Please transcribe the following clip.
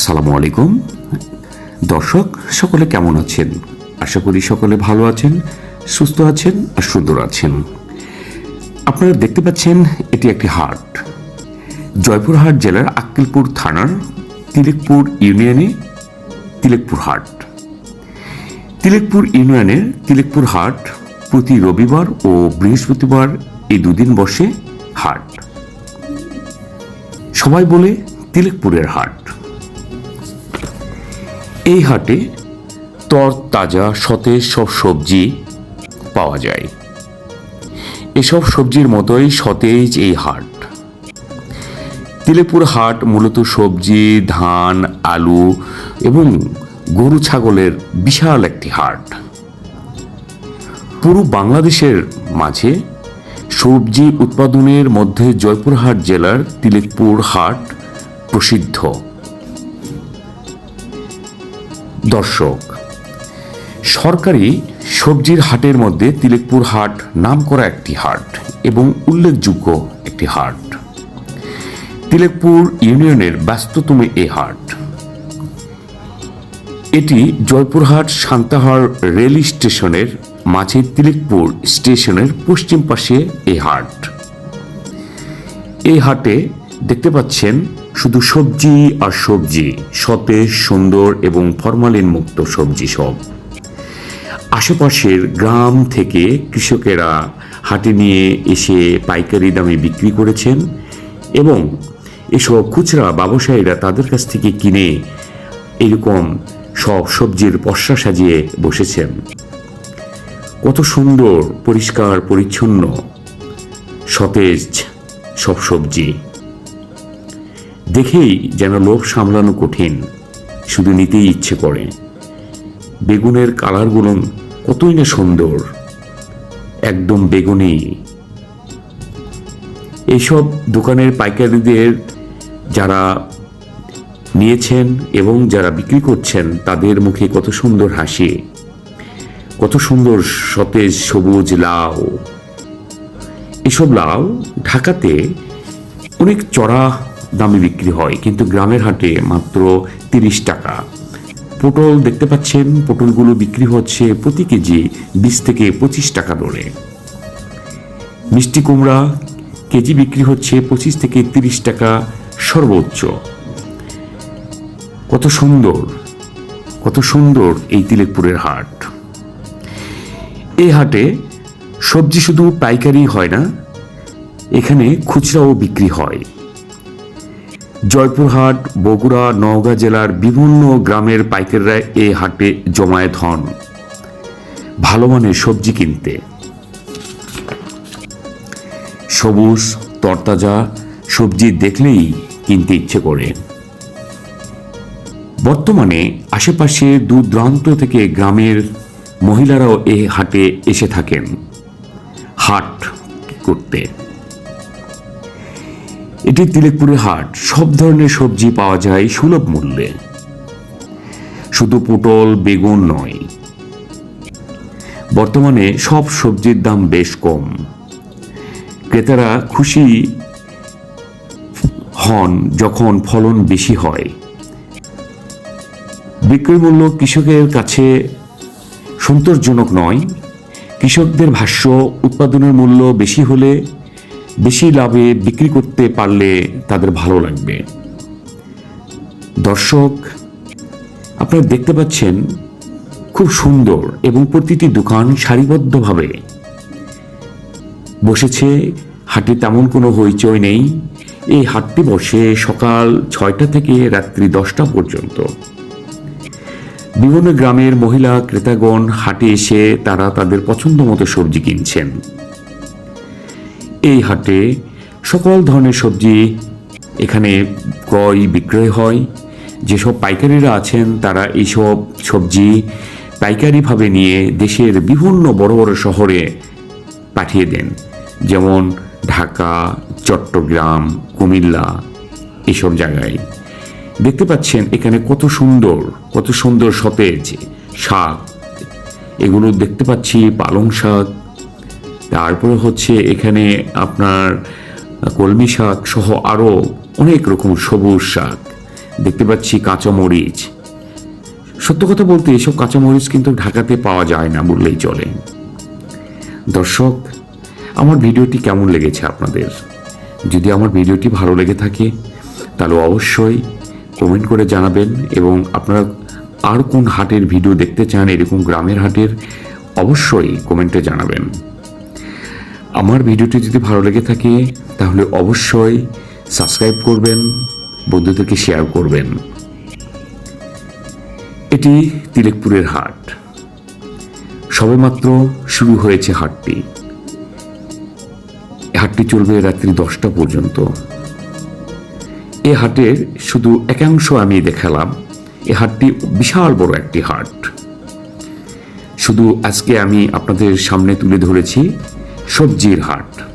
আসসালামু আলাইকুম। দর্শক, সকলে কেমন আছেন? আশা করি সকলে ভালো আছেন, সুস্থ আছেন আর সুন্দর আছেন। আপনারা দেখতে পাচ্ছেন, এটি একটি হাট। জয়পুরহাট জেলার আক্কেলপুর থানার তিলেকপুর ইউনিয়নে তিলেকপুর হাট। তিলেকপুর ইউনিয়নের তিলেকপুর হাট প্রতি রবিবার ও বৃহস্পতিবার এই দুদিন বসে হাট। সবাই বলে তিলেকপুরের হাট। এই হাটে তর তাজা সতেজ সব সবজি পাওয়া যায়। এসব সবজির মতোই সতেজ এই হাট। তিলেপুর হাট মূলত সবজি, ধান, আলু এবং গরু ছাগলের বিশাল একটি হাট। পুরো বাংলাদেশের মাঝে সবজি উৎপাদনের মধ্যে জয়পুরহাট জেলার তিলেকপুর হাট প্রসিদ্ধ। দর্শক, সরকারি সবজির হাটের মধ্যে তিলেকপুর হাট নাম করা একটি হাট এবং উল্লেখযোগ্য একটি হাট। তিলেকপুর ইউনিয়নের ব্যস্ততম এ হাট। এটি জয়পুরহাট সান্তাহার রেল স্টেশনের মাঝে তিলেকপুর স্টেশনের পশ্চিম পাশে এই হাট। এই হাটে দেখতে পাচ্ছেন শুধু সবজি আর সবজি সতেজ সুন্দর এবং ফরমালিন মুক্ত সবজি সব। আশেপাশের গ্রাম থেকে কৃষকেরা হাটে নিয়ে এসে পাইকারি দামে বিক্রি করেছেন এবং এসব খুচরা ব্যবসায়ীরা তাদের কাছ থেকে কিনে এরকম সব সবজির পশা সাজিয়ে বসেছেন। কত সুন্দর, পরিষ্কার, পরিচ্ছন্ন, সতেজ সব সবজি। দেখেই যেন লোভ সামলানো কঠিন। শুধু নিতেই ইচ্ছে করে। বেগুনের কালারগুলো কতই না সুন্দর। একদম বেগুনি। এইসব দোকানের পাইকারিদের যারা নিয়েছেন এবং যারা বিক্রি করছেন, তাদের মুখে কত সুন্দর হাসি। কত সুন্দর সতেজ, সবুজ লাউ। এসব লাউ ঢাকাতে অনেক চড়া দামে বিক্রি হয়। কিন্তু গ্রামের হাটে মাত্র তিরিশ টাকা। পটল দেখতে পাচ্ছেন, পটলগুলো বিক্রি হচ্ছে প্রতি কেজি বিশ থেকে পঁচিশ টাকা দরে। মিষ্টি কুমড়া কেজি বিক্রি হচ্ছে পঁচিশ থেকে তিরিশ টাকা সর্বোচ্চ। কত সুন্দর কত সুন্দর এই তিলেকপুরের হাট। এই হাটে সবজি শুধু পাইকারি হয় না, এখানে খুচরাও বিক্রি হয়। জয়পুরহাট, বগুড়া, নওগাঁ জেলার বিভিন্ন গ্রামের পাইকাররা এই হাটে জমায়েত হন। ভালো মানের সবজি কিনতে। সবুজ, তরতাজা সবজি দেখলেই কিনতে ইচ্ছে করে। বর্তমানে আশেপাশে দূর দূরান্ত থেকে গ্রামের মহিলারাও এ হাটে এসে থাকেন। হাট করতে। এটি তিলেকপুরের হাট। সব ধরনের সবজি পাওয়া যায় সুলভ মূল্যে। শুধু পটল, বেগুন নয়। বর্তমানে সব সবজির দাম বেশ কম। ক্রেতারা খুশি হন যখন ফলন বেশি হয়। বিক্রয় মূল্য কৃষকের কাছে সন্তোষজনক নয়। কৃষকদের ভাষ্য, উৎপাদনের মূল্য বেশি হলে বেশি লাভে বিক্রি করতে পারলে তাদের ভালো লাগবে। দর্শক, আপনারা দেখতে পাচ্ছেন খুব সুন্দর এবং প্রতিটি দোকান সারিবদ্ধভাবে। বসেছে, হাটে তেমন কোনো হইচই নেই। এই হাটটি বসে সকাল ছয়টা থেকে রাত্রি দশটা পর্যন্ত। বিভিন্ন গ্রামের মহিলা, ক্রেতাগণ হাটে এসে তারা তাদের পছন্দ মতো সবজি কিনছেন। এই হাটে সকল ধরনের সবজি এখানে ক্রয় বিক্রয় হয়। যেসব পাইকারিরা আছেন, তারা এইসব সবজি পাইকারিভাবে নিয়ে দেশের বিভিন্ন বড় বড় শহরে পাঠিয়ে দেন। যেমন ঢাকা, চট্টগ্রাম, কুমিল্লা এসব জায়গায়। দেখতে পাচ্ছেন এখানে কত সুন্দর কত সুন্দর সতেজ শাক। এগুলো দেখতে পাচ্ছি পালং শাক তারপরে হচ্ছে এখানে আপনার কলমি শাক সহ আরও অনেক রকম সবুজ শাক। দেখতে পাচ্ছি কাঁচামরিচ। সত্য কথা বলতে এসব কাঁচা মরিচ কিন্তু ঢাকাতে পাওয়া যায় না বললেই চলে। দর্শক, আমার ভিডিওটি কেমন লেগেছে আপনাদের? যদি আমার ভিডিওটি ভালো লেগে থাকে, তাহলে অবশ্যই কমেন্ট করে জানাবেন এবং আপনারা আর কোন হাটের ভিডিও দেখতে চান এরকম গ্রামের হাটের, অবশ্যই কমেন্টে জানাবেন। আমার ভিডিওটি যদি ভালো লেগে থাকে, তাহলে অবশ্যই সাবস্ক্রাইব করবেন, বন্ধুদেরকে শেয়ার করবেন। এটি তিলেকপুরের হাট। সবেমাত্র শুরু হয়েছে হাটটি। হাটটি চলবে রাত্রি দশটা পর্যন্ত। এ হাটের শুধু একাংশ আমি দেখালাম। এ হাটটি বিশাল বড় একটি হাট। শুধু আজকে আমি আপনাদের সামনে তুলে ধরেছি সবজির হাট।